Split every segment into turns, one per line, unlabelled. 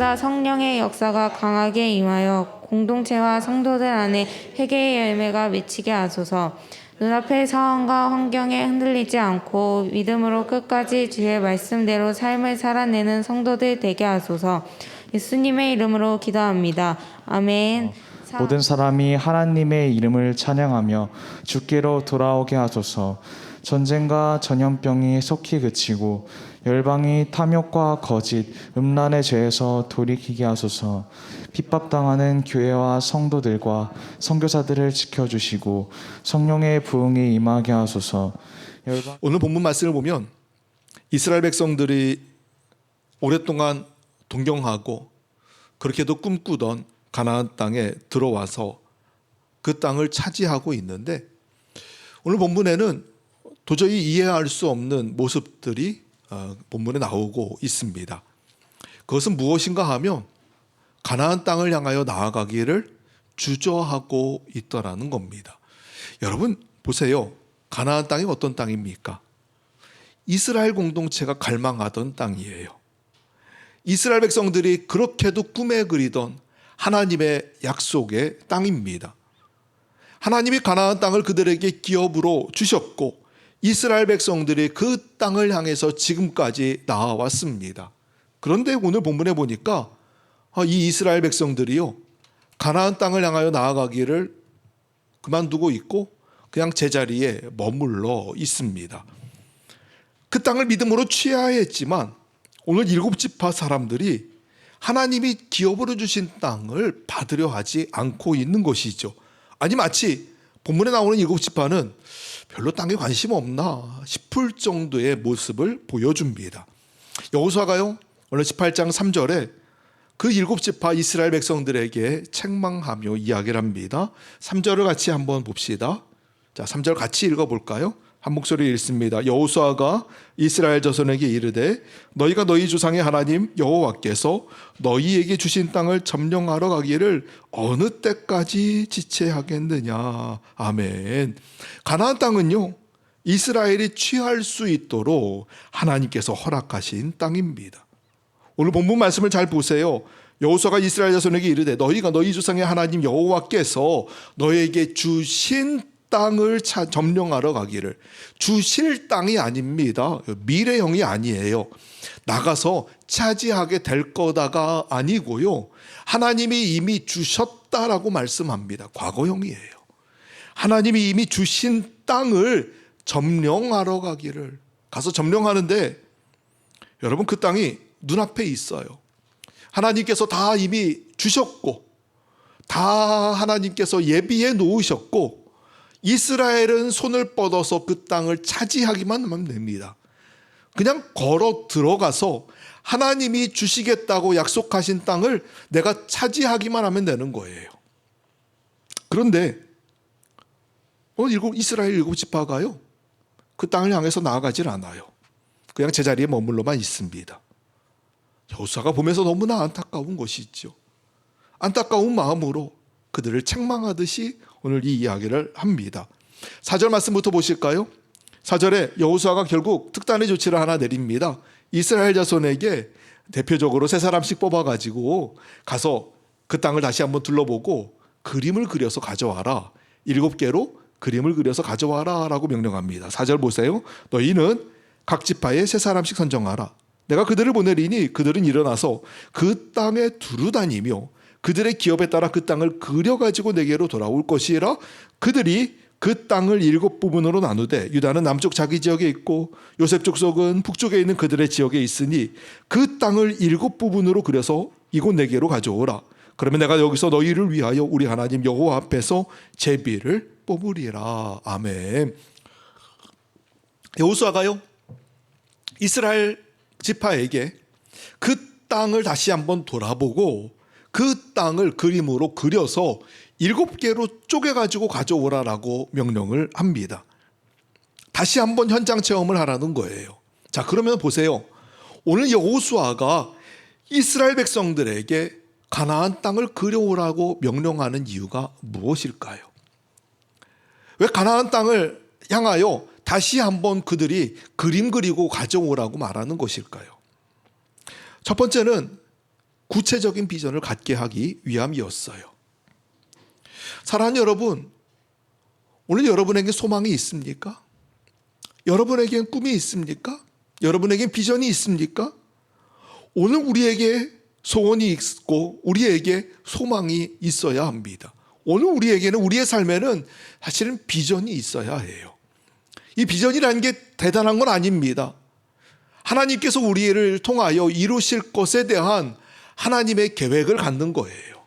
때마다 성령의 역사가 강하게 임하여 공동체와 성도들 안에 회개의 열매가 맺히게 하소서. 눈앞의 상황과 환경에 흔들리지 않고 믿음으로 끝까지 주의 말씀대로 삶을 살아내는 성도들 되게 하소서. 예수님의 이름으로 기도합니다. 아멘. 사-
모든 사람이 하나님의 이름을 찬양하며 주께로 돌아오게 하소서. 전쟁과 전염병이 속히 그치고 열방이 탐욕과 거짓, 음란의 죄에서 돌이키게 하소서. 핍박당하는 교회와 성도들과 선교사들을 지켜주시고 성령의 부흥이 임하게 하소서. 열방
오늘 본문 말씀을 보면 이스라엘 백성들이 오랫동안 동경하고 그렇게도 꿈꾸던 가나안 땅에 들어와서 그 땅을 차지하고 있는데 오늘 본문에는 도저히 이해할 수 없는 모습들이 어, 본문에 나오고 있습니다. 그것은 무엇인가 하면 가나안 땅을 향하여 나아가기를 주저하고 있더라는 겁니다. 여러분 보세요. 가나안 땅이 어떤 땅입니까? 이스라엘 공동체가 갈망하던 땅이에요. 이스라엘 백성들이 그렇게도 꿈에 그리던 하나님의 약속의 땅입니다. 하나님이 가나안 땅을 그들에게 기업으로 주셨고 이스라엘 백성들이 그 땅을 향해서 지금까지 나아왔습니다. 그런데 오늘 본문에 보니까 아, 이 이스라엘 백성들이요 가나안 땅을 향하여 나아가기를 그만두고 있고 그냥 제자리에 머물러 있습니다. 그 땅을 믿음으로 취해야 했지만 오늘 일곱 지파 사람들이 하나님이 기업으로 주신 땅을 받으려 하지 않고 있는 것이죠. 아니 마치 본문에 나오는 일곱 지파는 별로 땅에 관심 없나 싶을 정도의 모습을 보여줍니다. 여호수아가요 오늘 18장 3절에 그 일곱 지파 이스라엘 백성들에게 책망하며 이야기를 합니다. 3절을 같이 한번 봅시다. 자, 3절 같이 읽어 볼까요? 한 목소리 읽습니다. 여호수아가 이스라엘 자손에게 이르되 너희가 너희 조상의 하나님 여호와께서 너희에게 주신 땅을 점령하러 가기를 어느 때까지 지체하겠느냐. 아멘. 가나안 땅은요. 이스라엘이 취할 수 있도록 하나님께서 허락하신 땅입니다. 오늘 본문 말씀을 잘 보세요. 여호수아가 이스라엘 자손에게 이르되 너희가 너희 조상의 하나님 여호와께서 너희에게 주신 땅을 차, 점령하러 가기를 주실 땅이 아닙니다. 미래형이 아니에요. 나가서 차지하게 될 거다가 아니고요. 하나님이 이미 주셨다라고 말씀합니다. 과거형이에요. 하나님이 이미 주신 땅을 점령하러 가기를 가서 점령하는데 여러분 그 땅이 눈앞에 있어요. 하나님께서 다 이미 주셨고 다 하나님께서 예비해 놓으셨고 이스라엘은 손을 뻗어서 그 땅을 차지하기만 하면 됩니다. 그냥 걸어 들어가서 하나님이 주시겠다고 약속하신 땅을 내가 차지하기만 하면 되는 거예요. 그런데 어, 일곱 이스라엘 일곱 지파가요 그 땅을 향해서 나아가질 않아요. 그냥 제자리에 머물러만 있습니다. 여호수아가 보면서 너무나 안타까운 것이죠. 안타까운 마음으로 그들을 책망하듯이 오늘 이 이야기를 합니다. 4절 말씀부터 보실까요? 4절에 여호수아가 결국 특단의 조치를 하나 내립니다. 이스라엘 자손에게 대표적으로 세 사람씩 뽑아 가지고 가서 그 땅을 다시 한번 둘러보고 그림을 그려서 가져와라. 일곱 개로 그림을 그려서 가져와라라고 명령합니다. 4절 보세요. 너희는 각 지파에 세 사람씩 선정하라. 내가 그들을 보내리니 그들은 일어나서 그 땅에 두루 다니며 그들의 기업에 따라 그 땅을 그려 가지고 내게로 돌아올 것이라 그들이 그 땅을 일곱 부분으로 나누되 유다는 남쪽 자기 지역에 있고 요셉 족속은 북쪽에 있는 그들의 지역에 있으니 그 땅을 일곱 부분으로 그려서 이곳 내게로 가져오라. 그러면 내가 여기서 너희를 위하여 우리 하나님 여호와 앞에서 제비를 뽑으리라. 아멘. 여호수아가요 이스라엘 지파에게 그 땅을 다시 한번 돌아보고 그 땅을 그림으로 그려서 일곱 개로 쪼개가지고 가져오라라고 명령을 합니다. 다시 한번 현장 체험을 하라는 거예요. 자, 그러면 보세요. 오늘 여호수아가 이스라엘 백성들에게 가나안 땅을 그려오라고 명령하는 이유가 무엇일까요? 왜 가나안 땅을 향하여 다시 한번 그들이 그림 그리고 가져오라고 말하는 것일까요? 첫 번째는 구체적인 비전을 갖게 하기 위함이었어요. 사랑하는 여러분, 오늘 여러분에게 소망이 있습니까? 여러분에겐 꿈이 있습니까? 여러분에겐 비전이 있습니까? 오늘 우리에게 소원이 있고 우리에게 소망이 있어야 합니다. 오늘 우리에게는 우리의 삶에는 사실은 비전이 있어야 해요. 이 비전이라는 게 대단한 건 아닙니다. 하나님께서 우리를 통하여 이루실 것에 대한 하나님의 계획을 갖는 거예요.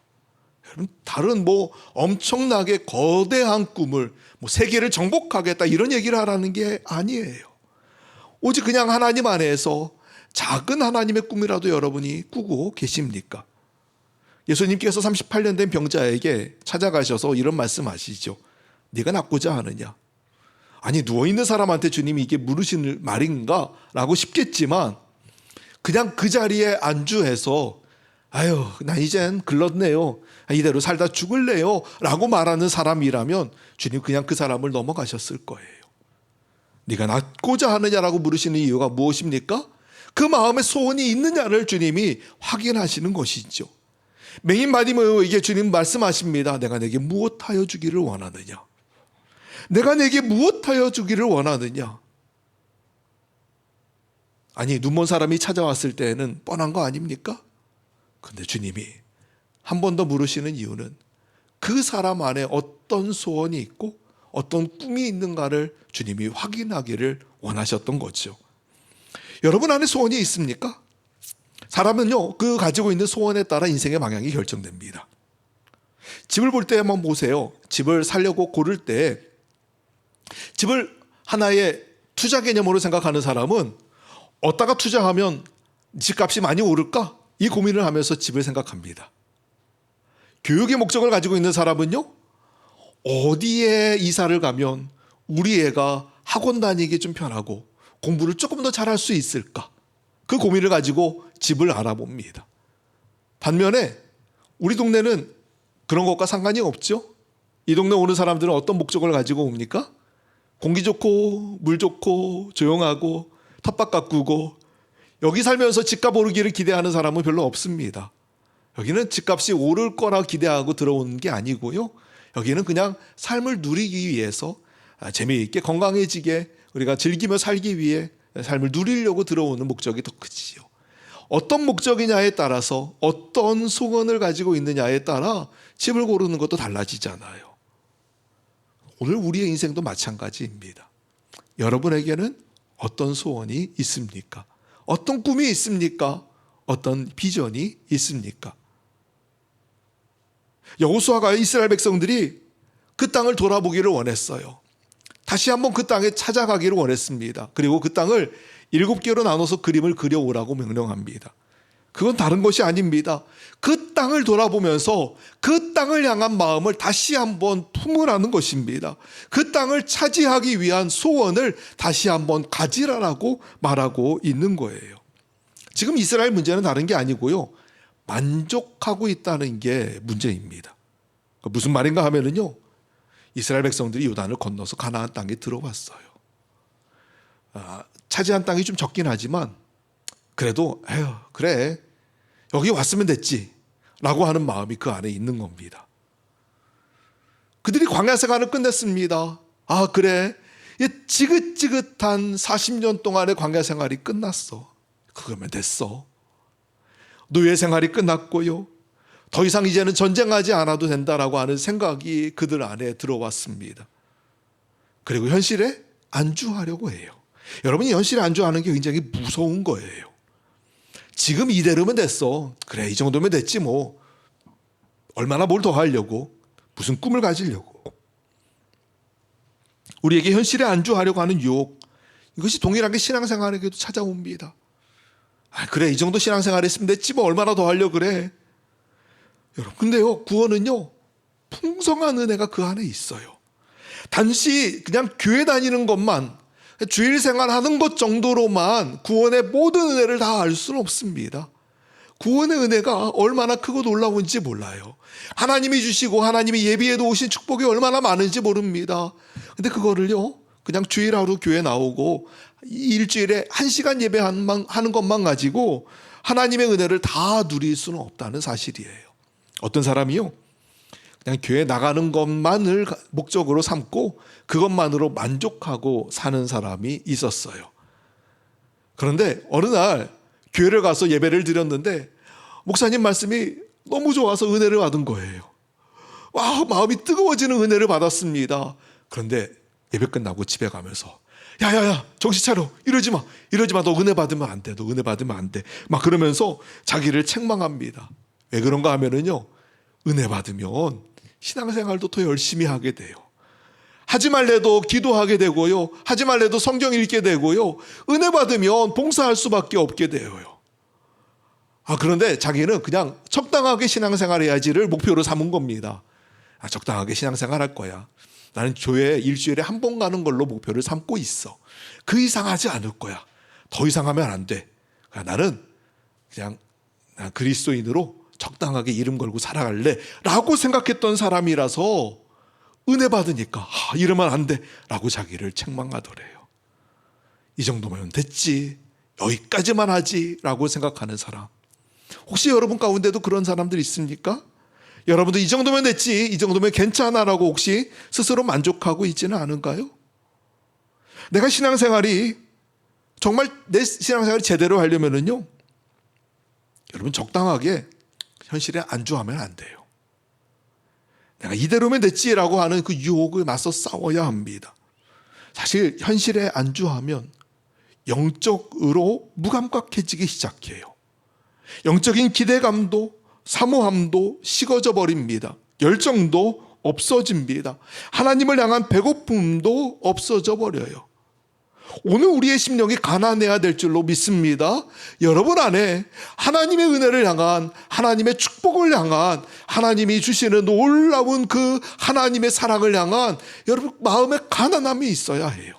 다른 뭐 엄청나게 거대한 꿈을 뭐 세계를 정복하겠다 이런 얘기를 하라는 게 아니에요. 오직 그냥 하나님 안에서 작은 하나님의 꿈이라도 여러분이 꾸고 계십니까? 예수님께서 38년 된 병자에게 찾아가셔서 이런 말씀하시죠. 네가 낫고자 하느냐? 아니 누워 있는 사람한테 주님이 이게 물으시는 말인가라고 싶겠지만 그냥 그 자리에 안주해서 아유 난 이젠 글렀네요 이대로 살다 죽을래요 라고 말하는 사람이라면 주님 그냥 그 사람을 넘어가셨을 거예요 네가 낫고자 하느냐라고 물으시는 이유가 무엇입니까? 그 마음에 소원이 있느냐를 주님이 확인하시는 것이죠 맹인 바디모에게 주님 말씀하십니다 내가 내게 무엇하여 주기를 원하느냐 내가 내게 무엇하여 주기를 원하느냐? 아니 눈먼 사람이 찾아왔을 때에는 뻔한 거 아닙니까? 근데 주님이 한 번 더 물으시는 이유는 그 사람 안에 어떤 소원이 있고 어떤 꿈이 있는가를 주님이 확인하기를 원하셨던 거죠. 여러분 안에 소원이 있습니까? 사람은요, 그 가지고 있는 소원에 따라 인생의 방향이 결정됩니다. 집을 볼때 한번 보세요. 집을 살려고 고를 때 집을 하나의 투자 개념으로 생각하는 사람은 어디다가 투자하면 집값이 많이 오를까? 이 고민을 하면서 집을 생각합니다. 교육의 목적을 가지고 있는 사람은요, 어디에 이사를 가면 우리 애가 학원 다니기 좀 편하고 공부를 조금 더 잘할 수 있을까? 그 고민을 가지고 집을 알아봅니다. 반면에 우리 동네는 그런 것과 상관이 없죠. 이 동네 오는 사람들은 어떤 목적을 가지고 옵니까? 공기 좋고 물 좋고 조용하고 텃밭 가꾸고 여기 살면서 집값 오르기를 기대하는 사람은 별로 없습니다. 여기는 집값이 오를 거라 기대하고 들어오는 게 아니고요. 여기는 그냥 삶을 누리기 위해서 아, 재미있게 건강해지게 우리가 즐기며 살기 위해 삶을 누리려고 들어오는 목적이 더 크지요. 어떤 목적이냐에 따라서 어떤 소원을 가지고 있느냐에 따라 집을 고르는 것도 달라지잖아요. 오늘 우리의 인생도 마찬가지입니다. 여러분에게는 어떤 소원이 있습니까? 어떤 꿈이 있습니까? 어떤 비전이 있습니까? 여호수아가 이스라엘 백성들이 그 땅을 돌아보기를 원했어요. 다시 한번 그 땅에 찾아가기를 원했습니다. 그리고 그 땅을 일곱 개로 나눠서 그림을 그려오라고 명령합니다. 그건 다른 것이 아닙니다. 그 땅을 돌아보면서 그 땅을 향한 마음을 다시 한번 품으라는 것입니다. 그 땅을 차지하기 위한 소원을 다시 한번 가지라라고 말하고 있는 거예요. 지금 이스라엘 문제는 다른 게 아니고요. 만족하고 있다는 게 문제입니다. 무슨 말인가 하면은요. 이스라엘 백성들이 요단을 건너서 가나안 땅에 들어왔어요. 아, 차지한 땅이 좀 적긴 하지만 그래도 에휴 그래 여기 왔으면 됐지 라고 하는 마음이 그 안에 있는 겁니다. 그들이 광야 생활을 끝냈습니다. 아 그래 이 지긋지긋한 40년 동안의 광야 생활이 끝났어. 그거면 됐어. 노예 생활이 끝났고요. 더 이상 이제는 전쟁하지 않아도 된다라고 하는 생각이 그들 안에 들어왔습니다. 그리고 현실에 안주하려고 해요. 여러분이 현실에 안주하는 게 굉장히 무서운 거예요. 지금 이대로면 됐어. 그래, 이 정도면 됐지 뭐. 얼마나 뭘 더 하려고. 무슨 꿈을 가지려고. 우리에게 현실에 안주하려고 하는 유혹. 이것이 동일하게 신앙생활에게도 찾아옵니다. 아, 그래, 이 정도 신앙생활 했으면 됐지 뭐. 얼마나 더 하려고 그래. 여러분, 근데요, 구원은요, 풍성한 은혜가 그 안에 있어요. 단지 그냥 교회 다니는 것만 주일 생활하는 것 정도로만 구원의 모든 은혜를 다 알 수는 없습니다. 구원의 은혜가 얼마나 크고 놀라운지 몰라요. 하나님이 주시고 하나님이 예비해 놓으신 축복이 얼마나 많은지 모릅니다. 근데 그거를요, 그냥 주일 하루 교회 나오고 일주일에 한 시간 예배하는 것만 가지고 하나님의 은혜를 다 누릴 수는 없다는 사실이에요. 어떤 사람이요? 그냥 교회 나가는 것만을 목적으로 삼고 그것만으로 만족하고 사는 사람이 있었어요. 그런데 어느 날 교회를 가서 예배를 드렸는데 목사님 말씀이 너무 좋아서 은혜를 받은 거예요. 와, 마음이 뜨거워지는 은혜를 받았습니다. 그런데 예배 끝나고 집에 가면서 야야야 정신 차려 이러지 마 이러지 마너 은혜 받으면 안돼 너 은혜 받으면 안돼막 그러면서 자기를 책망합니다 왜 그런가 하면은요 은혜 받으면 신앙생활도 더 열심히 하게 돼요 하지 말래도 기도하게 되고요 하지 말래도 성경 읽게 되고요 은혜 받으면 봉사할 수밖에 없게 되어요 아 그런데 자기는 그냥 적당하게 신앙생활 해야지를 목표로 삼은 겁니다 아, 적당하게 신앙생활 할 거야 나는 교회 일주일에 한 번 가는 걸로 목표를 삼고 있어. 그 이상 하지 않을 거야. 더 이상 하면 안 돼. 그러니까 나는 그냥 나 그리스도인으로 적당하게 이름 걸고 살아갈래. 라고 생각했던 사람이라서 은혜 받으니까 아, 이러면 안 돼. 라고 자기를 책망하더래요. 이 정도면 됐지. 여기까지만 하지. 라고 생각하는 사람. 혹시 여러분 가운데도 그런 사람들 있습니까? 여러분도 이 정도면 됐지, 이 정도면 괜찮아라고 혹시 스스로 만족하고 있지는 않은가요? 내가 신앙생활이 정말 내 신앙생활이 제대로 하려면은요, 여러분 적당하게 현실에 안주하면 안 돼요. 내가 이대로면 됐지라고 하는 그 유혹을 맞서 싸워야 합니다. 사실 현실에 안주하면 영적으로 무감각해지기 시작해요. 영적인 기대감도 사모함도 식어져 버립니다. 열정도 없어집니다. 하나님을 향한 배고픔도 없어져 버려요. 오늘 우리의 심령이 가난해야 될 줄로 믿습니다. 여러분 안에 하나님의 은혜를 향한 하나님의 축복을 향한 하나님이 주시는 놀라운 그 하나님의 사랑을 향한 여러분 마음의 가난함이 있어야 해요.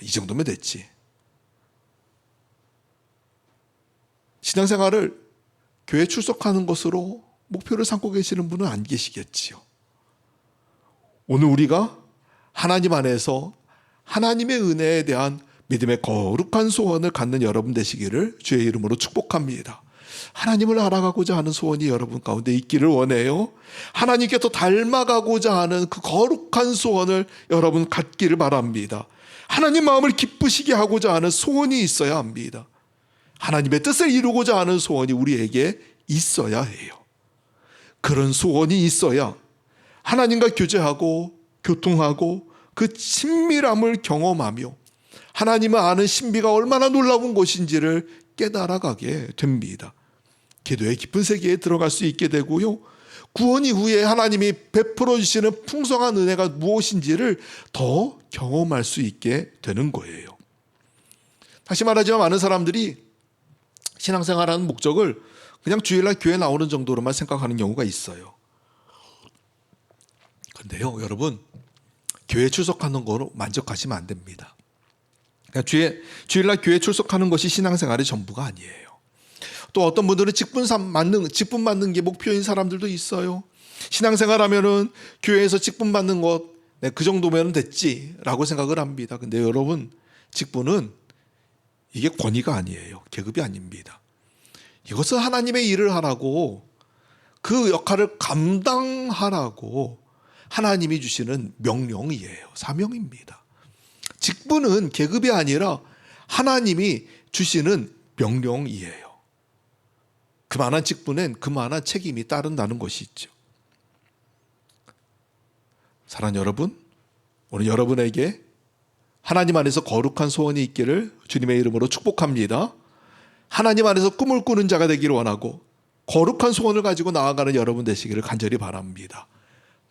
이 정도면 됐지. 신앙생활을 교회 출석하는 것으로 목표를 삼고 계시는 분은 안 계시겠지요. 오늘 우리가 하나님 안에서 하나님의 은혜에 대한 믿음의 거룩한 소원을 갖는 여러분 되시기를 주의 이름으로 축복합니다. 하나님을 알아가고자 하는 소원이 여러분 가운데 있기를 원해요. 하나님께 더 닮아가고자 하는 그 거룩한 소원을 여러분 갖기를 바랍니다. 하나님 마음을 기쁘시게 하고자 하는 소원이 있어야 합니다. 하나님의 뜻을 이루고자 하는 소원이 우리에게 있어야 해요. 그런 소원이 있어야 하나님과 교제하고 교통하고 그 친밀함을 경험하며 하나님을 아는 신비가 얼마나 놀라운 것인지를 깨달아가게 됩니다. 기도의 깊은 세계에 들어갈 수 있게 되고요. 구원 이후에 하나님이 베풀어 주시는 풍성한 은혜가 무엇인지를 더 경험할 수 있게 되는 거예요. 다시 말하지만 많은 사람들이 신앙생활하는 목적을 그냥 주일날 교회 나오는 정도로만 생각하는 경우가 있어요. 그런데요, 여러분, 교회 출석하는 거로 만족하시면 안 됩니다. 그냥 주일, 주일날 교회 출석하는 것이 신앙생활의 전부가 아니에요. 또 어떤 분들은 직분 받는, 직분 받는 게 목표인 사람들도 있어요. 신앙생활 하면은 교회에서 직분 받는 것, 네, 그 정도면 됐지라고 생각을 합니다. 근데 여러분, 직분은 이게 권위가 아니에요. 계급이 아닙니다. 이것은 하나님의 일을 하라고 그 역할을 감당하라고 하나님이 주시는 명령이에요. 사명입니다. 직분은 계급이 아니라 하나님이 주시는 명령이에요. 그만한 직분엔 그만한 책임이 따른다는 것이 있죠. 사랑 여러분, 오늘 여러분에게 하나님 안에서 거룩한 소원이 있기를 주님의 이름으로 축복합니다. 하나님 안에서 꿈을 꾸는 자가 되기를 원하고 거룩한 소원을 가지고 나아가는 여러분 되시기를 간절히 바랍니다.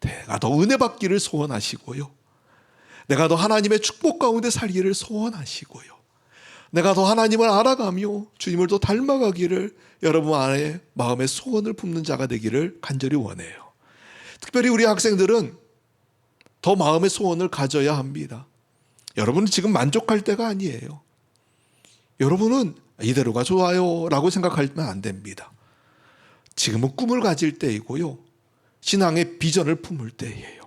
내가 더 은혜 받기를 소원하시고요. 내가 더 하나님의 축복 가운데 살기를 소원하시고요. 내가 더 하나님을 알아가며 주님을 더 닮아가기를 여러분 안에 마음의 소원을 품는 자가 되기를 간절히 원해요. 특별히 우리 학생들은 더 마음의 소원을 가져야 합니다. 여러분은 지금 만족할 때가 아니에요. 여러분은 이대로가 좋아요 라고 생각하면 안 됩니다. 지금은 꿈을 가질 때이고요. 신앙의 비전을 품을 때예요.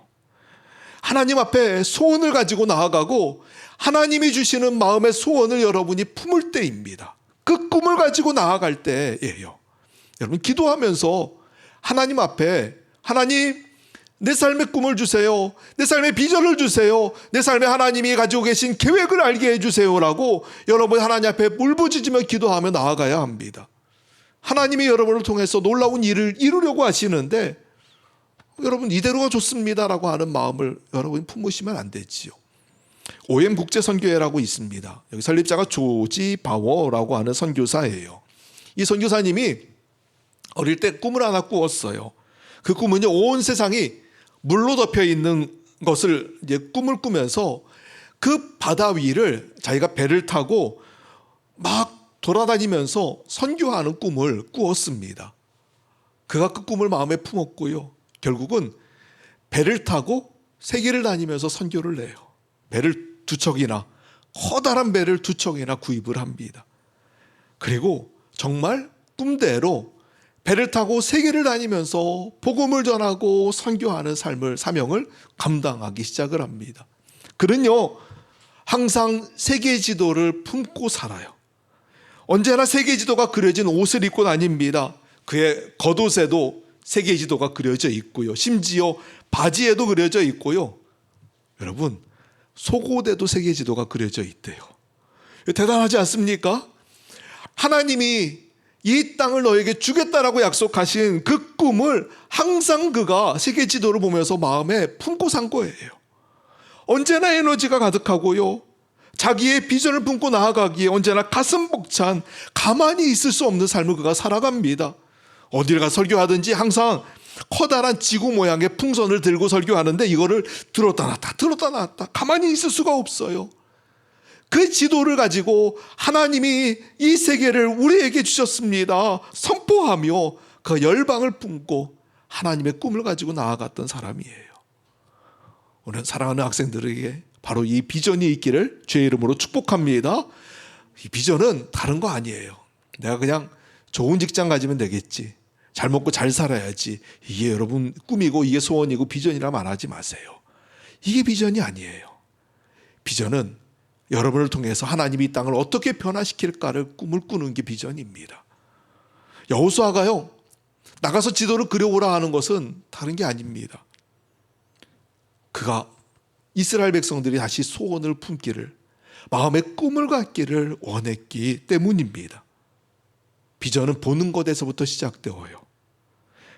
하나님 앞에 소원을 가지고 나아가고 하나님이 주시는 마음의 소원을 여러분이 품을 때입니다. 그 꿈을 가지고 나아갈 때예요. 여러분 기도하면서 하나님 앞에 하나님 내 삶의 꿈을 주세요. 내 삶의 비전을 주세요. 내 삶에 하나님이 가지고 계신 계획을 알게 해주세요라고 여러분 하나님 앞에 울부짖으며 기도하며 나아가야 합니다. 하나님이 여러분을 통해서 놀라운 일을 이루려고 하시는데 여러분 이대로가 좋습니다라고 하는 마음을 여러분이 품으시면 안 되지요. OM 국제 선교회라고 있습니다. 여기 설립자가 조지 바워라고 하는 선교사예요. 이 선교사님이 어릴 때 꿈을 하나 꾸었어요. 그 꿈은요 온 세상이 물로 덮여 있는 것을 이제 꿈을 꾸면서 그 바다 위를 자기가 배를 타고 막 돌아다니면서 선교하는 꿈을 꾸었습니다. 그가 그 꿈을 마음에 품었고요. 결국은 배를 타고 세계를 다니면서 선교를 해요. 배를 두 척이나 커다란 배를 두 척이나 구입을 합니다. 그리고 정말 꿈대로 배를 타고 세계를 다니면서 복음을 전하고 선교하는 삶을 사명을 감당하기 시작을 합니다. 그는요 항상 세계 지도를 품고 살아요. 언제나 세계 지도가 그려진 옷을 입고 다닙니다. 그의 겉옷에도 세계 지도가 그려져 있고요. 심지어 바지에도 그려져 있고요. 여러분 속옷에도 세계 지도가 그려져 있대요. 대단하지 않습니까? 하나님이 이 땅을 너에게 주겠다라고 약속하신 그 꿈을 항상 그가 세계 지도를 보면서 마음에 품고 산 거예요. 언제나 에너지가 가득하고요. 자기의 비전을 품고 나아가기에 언제나 가슴 벅찬 가만히 있을 수 없는 삶을 그가 살아갑니다. 어딜 가 설교하든지 항상 커다란 지구 모양의 풍선을 들고 설교하는데 이거를 들었다 놨다 들었다 놨다 가만히 있을 수가 없어요. 그 지도를 가지고 하나님이 이 세계를 우리에게 주셨습니다. 선포하며 그 열방을 품고 하나님의 꿈을 가지고 나아갔던 사람이에요. 오늘 사랑하는 학생들에게 바로 이 비전이 있기를 주의 이름으로 축복합니다. 이 비전은 다른 거 아니에요. 내가 그냥 좋은 직장 가지면 되겠지. 잘 먹고 잘 살아야지. 이게 여러분 꿈이고 이게 소원이고 비전이라 말하지 마세요. 이게 비전이 아니에요. 비전은 여러분을 통해서 하나님이 이 땅을 어떻게 변화시킬까를 꿈을 꾸는 게 비전입니다. 여호수아가요. 나가서 지도를 그려오라 하는 것은 다른 게 아닙니다. 그가 이스라엘 백성들이 다시 소원을 품기를 마음의 꿈을 갖기를 원했기 때문입니다. 비전은 보는 것에서부터 시작되어요.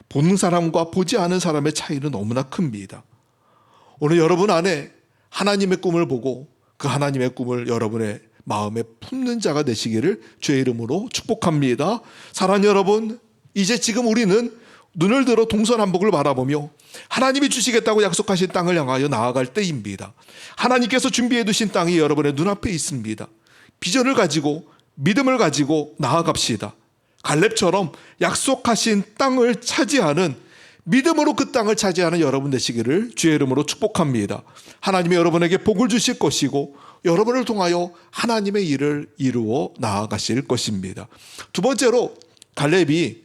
보는 사람과 보지 않은 사람의 차이는 너무나 큽니다. 오늘 여러분 안에 하나님의 꿈을 보고 그 하나님의 꿈을 여러분의 마음에 품는 자가 되시기를 주의 이름으로 축복합니다. 사랑하는 여러분, 이제 지금 우리는 눈을 들어 동서남북을 바라보며 하나님이 주시겠다고 약속하신 땅을 향하여 나아갈 때입니다. 하나님께서 준비해 두신 땅이 여러분의 눈앞에 있습니다. 비전을 가지고 믿음을 가지고 나아갑시다. 갈렙처럼 약속하신 땅을 차지하는 믿음으로 그 땅을 차지하는 여러분 되시기를 주의 이름으로 축복합니다. 하나님이 여러분에게 복을 주실 것이고 여러분을 통하여 하나님의 일을 이루어 나아가실 것입니다. 두 번째로 갈렙이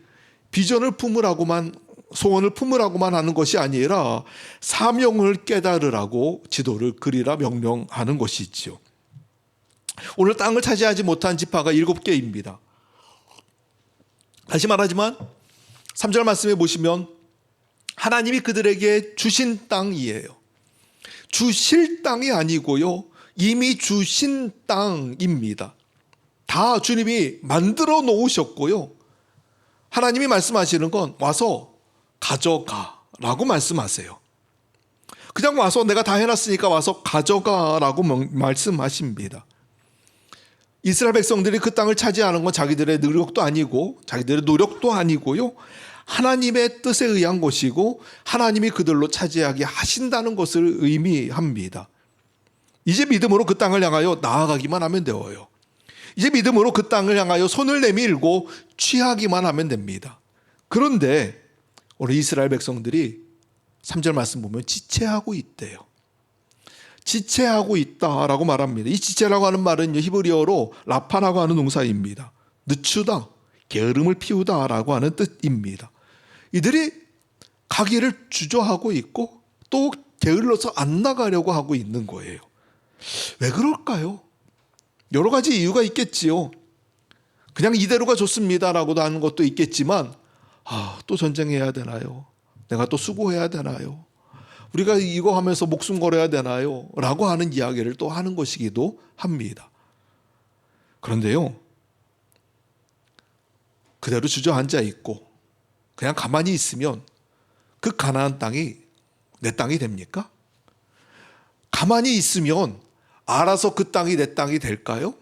비전을 품으라고만 소원을 품으라고만 하는 것이 아니라 사명을 깨달으라고 지도를 그리라 명령하는 것이지요. 오늘 땅을 차지하지 못한 지파가 일곱 개입니다. 다시 말하지만 3절 말씀에 보시면 하나님이 그들에게 주신 땅이에요. 주실 땅이 아니고요. 이미 주신 땅입니다. 다 주님이 만들어 놓으셨고요. 하나님이 말씀하시는 건 와서 가져가 라고 말씀하세요. 그냥 와서 내가 다 해놨으니까 와서 가져가 라고 말씀하십니다. 이스라엘 백성들이 그 땅을 차지하는 건 자기들의 노력도 아니고 자기들의 노력도 아니고요. 하나님의 뜻에 의한 것이고 하나님이 그들로 차지하게 하신다는 것을 의미합니다. 이제 믿음으로 그 땅을 향하여 나아가기만 하면 되어요. 이제 믿음으로 그 땅을 향하여 손을 내밀고 취하기만 하면 됩니다. 그런데 오늘 이스라엘 백성들이 3절 말씀 보면 지체하고 있대요. 지체하고 있다라고 말합니다. 이 지체라고 하는 말은 히브리어로 라파라고 하는 동사입니다. 늦추다, 게으름을 피우다라고 하는 뜻입니다. 이들이 가기를 주저하고 있고 또 게을러서 안 나가려고 하고 있는 거예요. 왜 그럴까요? 여러 가지 이유가 있겠지요. 그냥 이대로가 좋습니다라고도 하는 것도 있겠지만 아, 또 전쟁해야 되나요? 내가 또 수고해야 되나요? 우리가 이거 하면서 목숨 걸어야 되나요? 라고 하는 이야기를 또 하는 것이기도 합니다. 그런데요. 그대로 주저앉아 있고 그냥 가만히 있으면 그 가나안 땅이 내 땅이 됩니까? 가만히 있으면 알아서 그 땅이 내 땅이 될까요?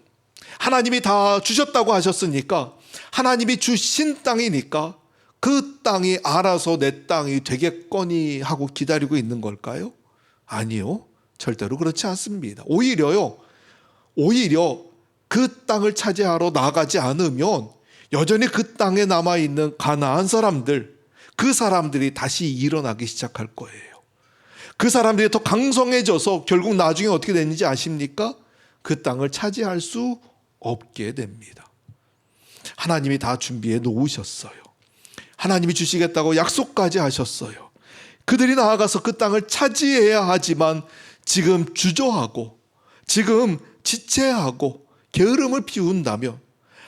하나님이 다 주셨다고 하셨으니까 하나님이 주신 땅이니까 그 땅이 알아서 내 땅이 되겠거니 하고 기다리고 있는 걸까요? 아니요. 절대로 그렇지 않습니다. 오히려요. 오히려 그 땅을 차지하러 나가지 않으면 여전히 그 땅에 남아 있는 가나안 사람들 그 사람들이 다시 일어나기 시작할 거예요. 그 사람들이 더 강성해져서 결국 나중에 어떻게 되는지 아십니까? 그 땅을 차지할 수 없게 됩니다. 하나님이 다 준비해 놓으셨어요. 하나님이 주시겠다고 약속까지 하셨어요. 그들이 나아가서 그 땅을 차지해야 하지만 지금 주저하고 지금 지체하고 게으름을 피운다면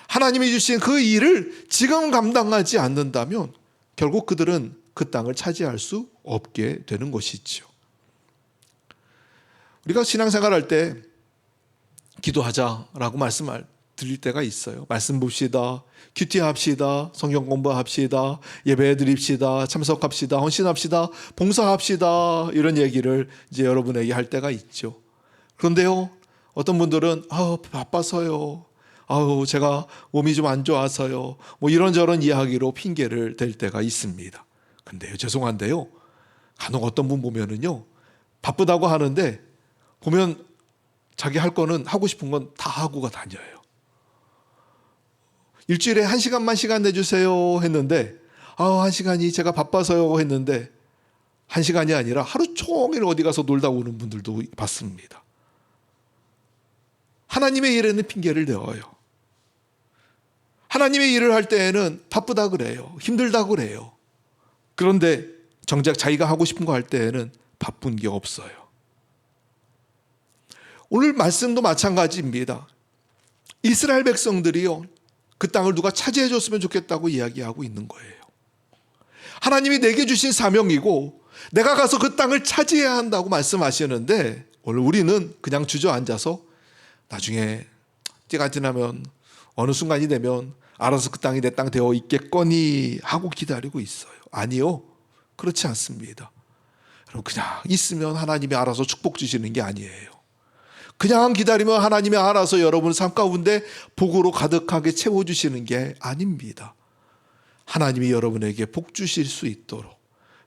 하나님이 주신 그 일을 지금 감당하지 않는다면 결국 그들은 그 땅을 차지할 수 없게 되는 것이지요. 우리가 신앙생활 할 때 기도하자라고 말씀을 드릴 때가 있어요. 말씀 봅시다. 큐티 합시다. 성경 공부합시다. 예배 드립시다. 참석합시다. 헌신합시다. 봉사합시다. 이런 얘기를 이제 여러분에게 할 때가 있죠. 그런데요. 어떤 분들은 아, 바빠서요. 아우 제가 몸이 좀 안 좋아서요. 뭐 이런저런 이야기로 핑계를 댈 때가 있습니다. 근데요. 죄송한데요. 간혹 어떤 분 보면은요. 바쁘다고 하는데 보면 자기 할 거는 하고 싶은 건 다 하고가 다녀요. 일주일에 한 시간만 시간 내주세요 했는데 아, 한 시간이 제가 바빠서요 했는데 한 시간이 아니라 하루 종일 어디 가서 놀다 오는 분들도 봤습니다. 하나님의 일에는 핑계를 대어요. 하나님의 일을 할 때에는 바쁘다 그래요. 힘들다 그래요. 그런데 정작 자기가 하고 싶은 거 할 때에는 바쁜 게 없어요. 오늘 말씀도 마찬가지입니다. 이스라엘 백성들이요. 그 땅을 누가 차지해 줬으면 좋겠다고 이야기하고 있는 거예요. 하나님이 내게 주신 사명이고 내가 가서 그 땅을 차지해야 한다고 말씀하시는데 오늘 우리는 그냥 주저앉아서 나중에 때가 지나면 어느 순간이 되면 알아서 그 땅이 내 땅 되어 있겠거니 하고 기다리고 있어요. 아니요. 그렇지 않습니다. 그냥 있으면 하나님이 알아서 축복 주시는 게 아니에요. 그냥 기다리면 하나님이 알아서 여러분 삶 가운데 복으로 가득하게 채워주시는 게 아닙니다. 하나님이 여러분에게 복 주실 수 있도록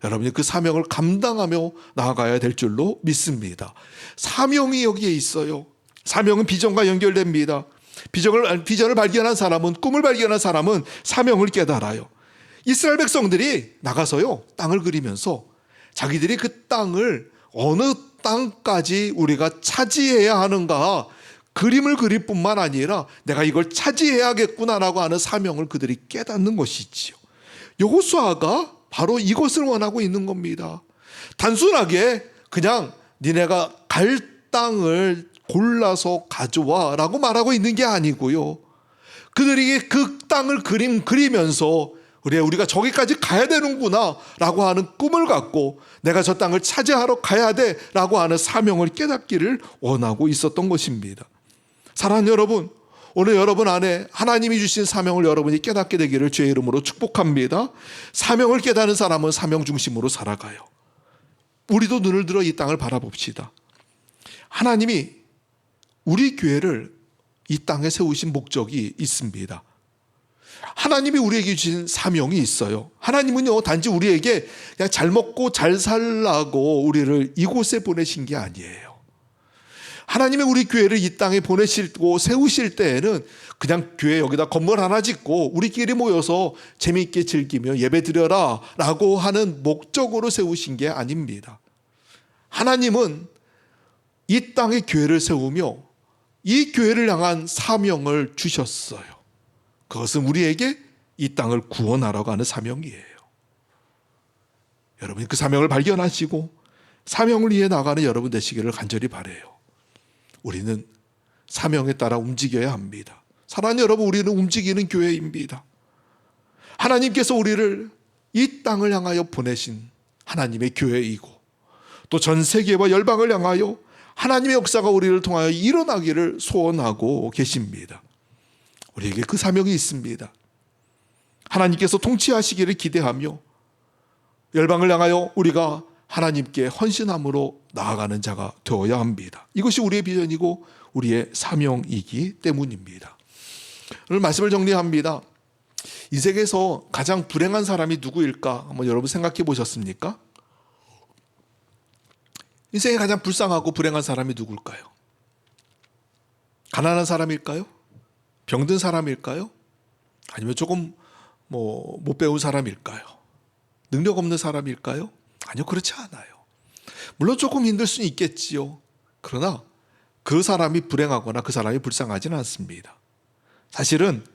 여러분이 그 사명을 감당하며 나아가야 될 줄로 믿습니다. 사명이 여기에 있어요. 사명은 비전과 연결됩니다. 비전을, 비전을 발견한 사람은, 꿈을 발견한 사람은 사명을 깨달아요. 이스라엘 백성들이 나가서요, 땅을 그리면서 자기들이 그 땅을 어느 땅까지 우리가 차지해야 하는가 그림을 그릴 뿐만 아니라 내가 이걸 차지해야겠구나라고 하는 사명을 그들이 깨닫는 것이지요. 여호수아가 바로 이것을 원하고 있는 겁니다. 단순하게 그냥 니네가 갈 땅을 골라서 가져와라고 말하고 있는 게 아니고요. 그들이 그 땅을 그림 그리면서 그래 우리가 저기까지 가야 되는구나라고 하는 꿈을 갖고 내가 저 땅을 차지하러 가야 돼라고 하는 사명을 깨닫기를 원하고 있었던 것입니다. 사랑하는 여러분, 오늘 여러분 안에 하나님이 주신 사명을 여러분이 깨닫게 되기를 주의 이름으로 축복합니다. 사명을 깨닫는 사람은 사명 중심으로 살아가요. 우리도 눈을 들어 이 땅을 바라봅시다. 하나님이 우리 교회를 이 땅에 세우신 목적이 있습니다. 하나님이 우리에게 주신 사명이 있어요. 하나님은요, 단지 우리에게 그냥 잘 먹고 잘 살라고 우리를 이곳에 보내신 게 아니에요. 하나님이 우리 교회를 이 땅에 보내시고 세우실 때에는 그냥 교회 여기다 건물 하나 짓고 우리끼리 모여서 재미있게 즐기며 예배 드려라 라고 하는 목적으로 세우신 게 아닙니다. 하나님은 이 땅에 교회를 세우며 이 교회를 향한 사명을 주셨어요. 그것은 우리에게 이 땅을 구원하라고 하는 사명이에요. 여러분이 그 사명을 발견하시고 사명을 위해 나가는 여러분 되시기를 간절히 바래요. 우리는 사명에 따라 움직여야 합니다. 사랑하는 여러분, 우리는 움직이는 교회입니다. 하나님께서 우리를 이 땅을 향하여 보내신 하나님의 교회이고 또 전 세계와 열방을 향하여 하나님의 역사가 우리를 통하여 일어나기를 소원하고 계십니다. 우리에게 그 사명이 있습니다. 하나님께서 통치하시기를 기대하며 열방을 향하여 우리가 하나님께 헌신함으로 나아가는 자가 되어야 합니다. 이것이 우리의 비전이고 우리의 사명이기 때문입니다. 오늘 말씀을 정리합니다. 인생에서 가장 불행한 사람이 누구일까? 한번 여러분 생각해 보셨습니까? 인생에 가장 불쌍하고 불행한 사람이 누굴까요? 가난한 사람일까요? 병든 사람일까요? 아니면 조금 뭐 못 배운 사람일까요? 능력 없는 사람일까요? 아니요, 그렇지 않아요. 물론 조금 힘들 수는 있겠지요. 그러나 그 사람이 불행하거나 그 사람이 불쌍하지는 않습니다. 사실은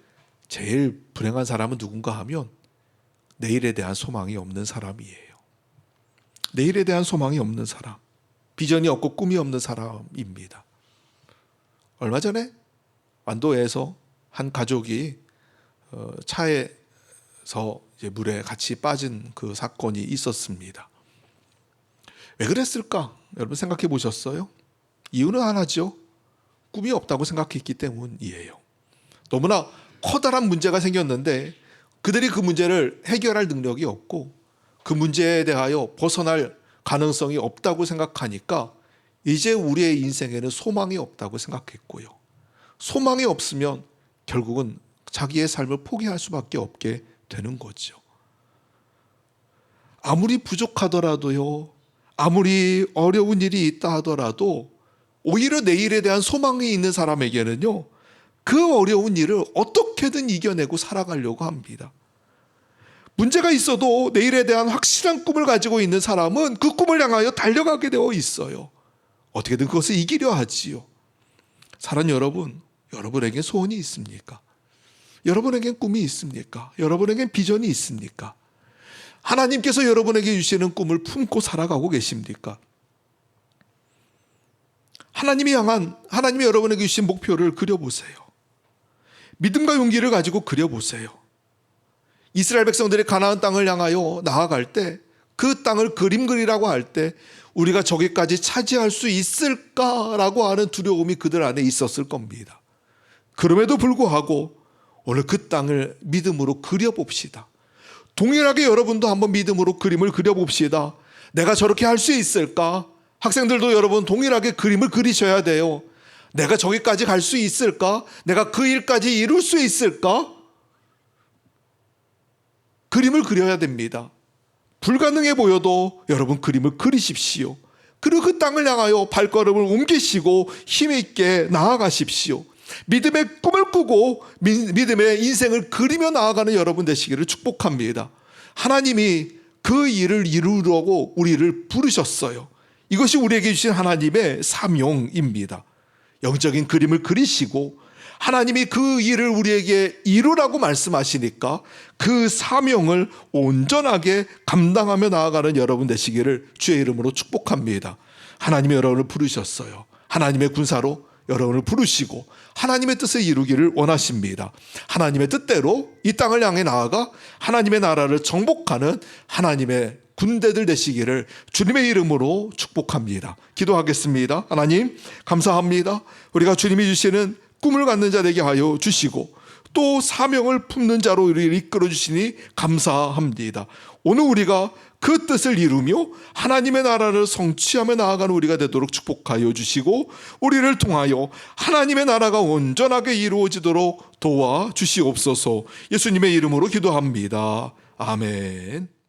제일 불행한 사람은 누군가 하면 내일에 대한 소망이 없는 사람이에요. 내일에 대한 소망이 없는 사람, 비전이 없고 꿈이 없는 사람입니다. 얼마 전에 완도에서 한 가족이 어, 차에서 물에 같이 빠진 그 사건이 있었습니다. 왜 그랬을까? 여러분 생각해 보셨어요? 이유는 하나죠. 꿈이 없다고 생각했기 때문이에요. 너무나 커다란 문제가 생겼는데 그들이 그 문제를 해결할 능력이 없고 그 문제에 대하여 벗어날 가능성이 없다고 생각하니까 이제 우리의 인생에는 소망이 없다고 생각했고요. 소망이 없으면 결국은 자기의 삶을 포기할 수밖에 없게 되는 거죠. 아무리 부족하더라도요, 아무리 어려운 일이 있다 하더라도 오히려 내일에 대한 소망이 있는 사람에게는요, 그 어려운 일을 어떻게든 이겨내고 살아가려고 합니다. 문제가 있어도 내일에 대한 확실한 꿈을 가지고 있는 사람은 그 꿈을 향하여 달려가게 되어 있어요. 어떻게든 그것을 이기려 하지요. 사랑 여러분, 여러분에게 소원이 있습니까? 여러분에겐 꿈이 있습니까? 여러분에겐 비전이 있습니까? 하나님께서 여러분에게 주시는 꿈을 품고 살아가고 계십니까? 하나님이 향한 하나님이 여러분에게 주신 목표를 그려보세요. 믿음과 용기를 가지고 그려보세요. 이스라엘 백성들이 가나안 땅을 향하여 나아갈 때 그 땅을 그림 그리라고 할 때 우리가 저기까지 차지할 수 있을까라고 하는 두려움이 그들 안에 있었을 겁니다. 그럼에도 불구하고 오늘 그 땅을 믿음으로 그려봅시다. 동일하게 여러분도 한번 믿음으로 그림을 그려봅시다. 내가 저렇게 할 수 있을까? 학생들도 여러분 동일하게 그림을 그리셔야 돼요. 내가 저기까지 갈 수 있을까? 내가 그 일까지 이룰 수 있을까? 그림을 그려야 됩니다. 불가능해 보여도 여러분 그림을 그리십시오. 그리고 그 땅을 향하여 발걸음을 옮기시고 힘있게 나아가십시오. 믿음의 꿈을 꾸고 미- 믿음의 인생을 그리며 나아가는 여러분 되시기를 축복합니다. 하나님이 그 일을 이루려고 우리를 부르셨어요. 이것이 우리에게 주신 하나님의 사명입니다. 영적인 그림을 그리시고 하나님이 그 일을 우리에게 이루라고 말씀하시니까 그 사명을 온전하게 감당하며 나아가는 여러분 되시기를 주의 이름으로 축복합니다. 하나님이 여러분을 부르셨어요. 하나님의 군사로 여러분을 부르시고 하나님의 뜻을 이루기를 원하십니다. 하나님의 뜻대로 이 땅을 향해 나아가 하나님의 나라를 정복하는 하나님의 군대들 되시기를 주님의 이름으로 축복합니다. 기도하겠습니다. 하나님, 감사합니다. 우리가 주님이 주시는 꿈을 갖는 자 되게 하여 주시고 또 사명을 품는 자로 우리를 이끌어 주시니 감사합니다. 오늘 우리가 그 뜻을 이루며 하나님의 나라를 성취하며 나아가는 우리가 되도록 축복하여 주시고 우리를 통하여 하나님의 나라가 온전하게 이루어지도록 도와 주시옵소서. 예수님의 이름으로 기도합니다. 아멘.